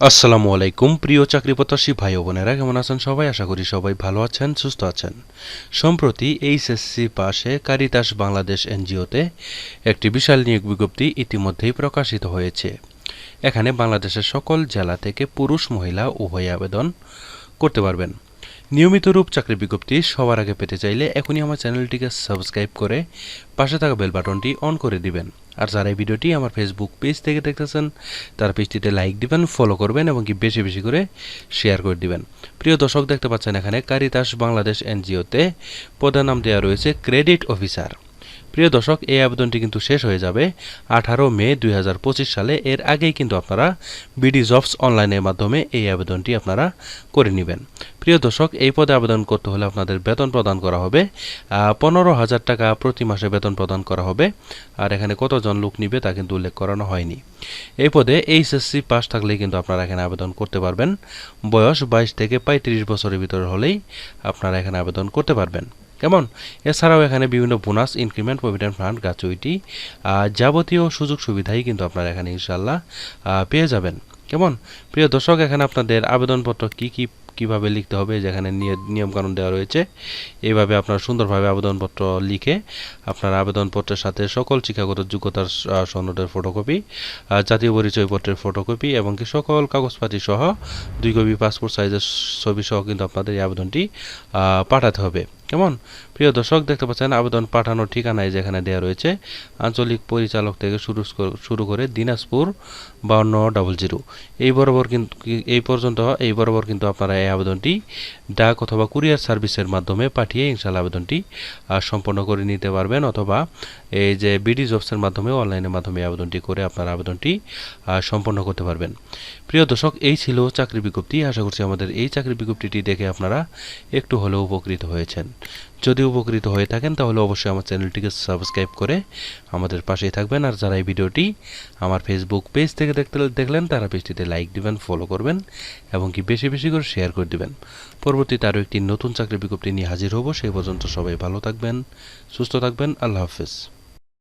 আসসালামু আলাইকুম, প্রিয় চাকরি প্রত্যাশী ভাই বোনেরা, কেমন আছেন সবাই? আশা করি সবাই ভালো আছেন, সুস্থ আছেন। সম্প্রতি এইচএসসি পাশে কারিতাস বাংলাদেশ এনজিওতে একটি বিশাল নিয়োগ বিজ্ঞপ্তি ইতিমধ্যেই প্রকাশিত হয়েছে। এখানে বাংলাদেশের সকল জেলা থেকে পুরুষ, মহিলা, উভয় আবেদন করতে পারবেন। নিয়মিত রূপ চাকরি বিজ্ঞপ্তি সবার আগে পেতে চাইলে এখনই আমার চ্যানেলটিকে সাবস্ক্রাইব করে পাশে থাকা বেল বাটনটি অন করে দিবেন। আর যারা এই ভিডিওটি আমার ফেসবুক পেজ থেকে দেখতেছেন, তার পেজটিতে লাইক দিবেন ফলো করবেন এবং কি বেশি বেশি করে শেয়ার করে দিবেন। প্রিয় দর্শক, দেখতে পাচ্ছেন এখানে কারিতাস বাংলাদেশ এনজিওতে পদের নাম দেওয়া রয়েছে ক্রেডিট অফিসার প্রিয় দর্শক, এই আবেদনটি কিন্তু শেষ হয়ে যাবে। আঠারো মে দুই হাজার পঁচিশ সালে এর আগেই কিন্তু আপনারা বিডি জবস অনলাইনের মাধ্যমে এই আবেদনটি আপনারা করে নেবেন। প্রিয় দর্শক, এই পদে আবেদন করতে হলে আপনাদের বেতন প্রদান করা হবে। পনেরো হাজার টাকা প্রতি মাসে বেতন প্রদান করা হবে। আর এখানে কতজন লোক নিবে তা কিন্তু উল্লেখ করানো হয়নি। এই পদে এইচএসসি পাস থাকলে কিন্তু আপনারা এখানে আবেদন করতে পারবেন। বয়স বাইশ থেকে পঁয়ত্রিশ বছরের ভিতরে হলেই আপনারা এখানে আবেদন করতে পারবেন। কেমন? এছাড়াও এখানে বিভিন্ন bonus increment provident fund gratuity যাবতীয় সুযোগ সুবিধাই কিন্তু আপনারা এখানে ইনশাল্লাহ পেয়ে যাবেন। কেমন? প্রিয় দর্শক, এখানে আপনাদের আবেদনপত্র কি কি, কীভাবে লিখতে হবে, যেখানে নিয়ে- নিয়মকানুন দেওয়া রয়েছে, এইভাবে আপনারা সুন্দরভাবে আবেদনপত্র লিখে আপনার আবেদনপত্রের সাথে সকল শিক্ষাগত যোগ্যতার সনদের ফটোকপি জাতীয় পরিচয়পত্রের ফটোকপি এবং কি সকল কাগজপাতি সহ দুই কপি পাসপোর্ট সাইজের ছবি সহ কিন্তু আপনাদের এই আবেদনটি পাঠাতে হবে। কেমন? প্রিয় দর্শক, দেখতে পাচ্ছেন, আবেদন পাঠানোর ঠিকানায় যেখানে দেওয়া রয়েছে, আঞ্চলিক পরিচালক থেকে শুরু শুরু করে দিনাজপুর বাউন্ন ডাবল জিরো এই বরাবর কিন্তু এই পর্যন্ত, এই বরাবর কিন্তু আপনারা এই আবেদনটি ডাক অথবা কুরিয়ার সার্ভিসের মাধ্যমে পাঠিয়ে ইনশাল্লাহ আবেদনটি সম্পন্ন করে নিতে পারবেন অথবা এই যে বিডি জবসের মাধ্যমে, অনলাইনের মাধ্যমে আবেদনটি করে আপনার আবেদনটি সম্পন্ন করতে পারবেন। প্রিয় দর্শক, এই ছিল চাকরি বিজ্ঞপ্তি। আশা করছি আমাদের এই চাকরি বিজ্ঞপ্তিটি দেখে আপনারা একটু হলেও উপকৃত হয়েছেন। যদি উপকৃত হয়ে থাকেন, তাহলে অবশ্যই আমার চ্যানেলটিকে সাবস্ক্রাইব করে আমাদের পাশেই থাকবেন। আর যারা এই ভিডিওটি আমার ফেসবুক পেজ থেকে দেখতে দেখলেন, তারা পেজটিতে লাইক দিবেন ফলো করবেন এবং কি বেশি বেশি করে শেয়ার করে দিবেন। পরবর্তীতে আরও একটি নতুন চাকরি বিজ্ঞপ্তি নিয়ে হাজির হব। সেই পর্যন্ত সবাই ভালো থাকবেন, সুস্থ থাকবেন। আল্লাহ হাফেজ।